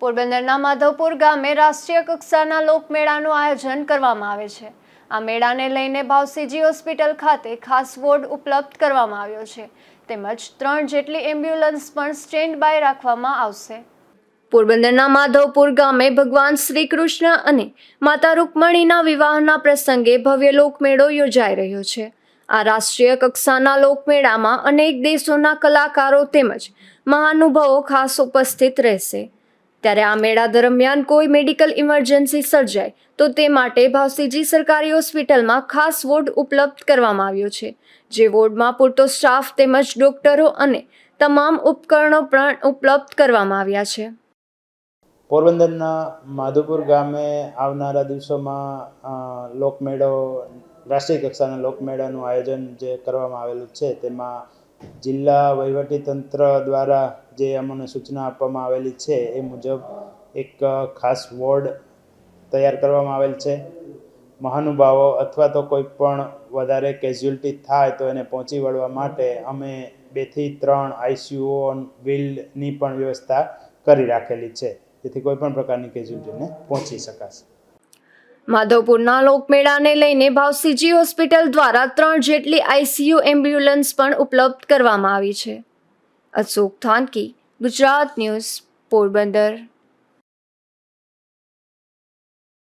પોરબંદરના માધવપુર ગામે રાષ્ટ્રીય કક્ષાના લોકમેળાનું આયોજન કરવામાં આવે છે. આ મેળાને લઈને ભાવસીજી હોસ્પિટલ ખાતે ખાસ વોર્ડ ઉપલબ્ધ કરવામાં આવ્યો છે. તેમજ ત્રણ જેટલી એમ્બ્યુલન્સ પણ સ્ટેન્ડ બાય રાખવામાં આવશે. પોરબંદરના માધવપુર ગામે ભગવાન શ્રી કૃષ્ણ અને માતા રૂકમણીના વિવાહના પ્રસંગે ભવ્ય લોકમેળો યોજાઈ રહ્યો છે. આ રાષ્ટ્રીય કક્ષાના લોકમેળામાં અનેક દેશોના કલાકારો તેમજ મહાનુભાવો ખાસ ઉપસ્થિત રહેશે. ત્યારે આ મેળા દરમિયાન કોઈ મેડિકલ ઇમરજન્સી સર્જાય, તો તે માટે ભાવસીજી સરકારી હોસ્પિટલમાં ખાસ વોર્ડ ઉપલબ્ધ કરવામાં આવ્યો છે, જે વોર્ડમાં પૂરતો સ્ટાફ તેમજ ડોક્ટરો અને તમામ ઉપકરણો પણ ઉપલબ્ધ કરવામાં આવ્યા છે. પોરબંદરના માધુપુર ગામે આવનારા દિવસોમાં લોકમેળો, રાષ્ટ્રીય કક્ષાના લોકમેળાનું આયોજન જે કરવામાં આવેલું છે, તેમાં જિલ્લા વહીવટીતંત્ર દ્વારા જે અમને સૂચના આપવામાં આવેલી છે, એ મુજબ એક ખાસ વોર્ડ તૈયાર કરવામાં આવેલ છે. મહાનુભાવો અથવા તો કોઈ પણ વધારે કેઝ્યુઅલ્ટી થાય તો એને પહોંચી વળવા માટે અમે બેથી ત્રણ આઈસીયુઓ વ્હીલની પણ વ્યવસ્થા કરી રાખેલી છે. જેથી કોઈ પણ પ્રકારની કેઝ્યુઅલ્ટીને પહોંચી શકાશે. માધવપુરના લોકમેળાને લઈને ભાવસીજી હોસ્પિટલ દ્વારા ત્રણ જેટલી આઈસીયુ એમ્બ્યુલન્સ પણ ઉપલબ્ધ કરવામાં આવી છે. અશોક થાનકી, ગુજરાત ન્યૂઝ, પોરબંદર.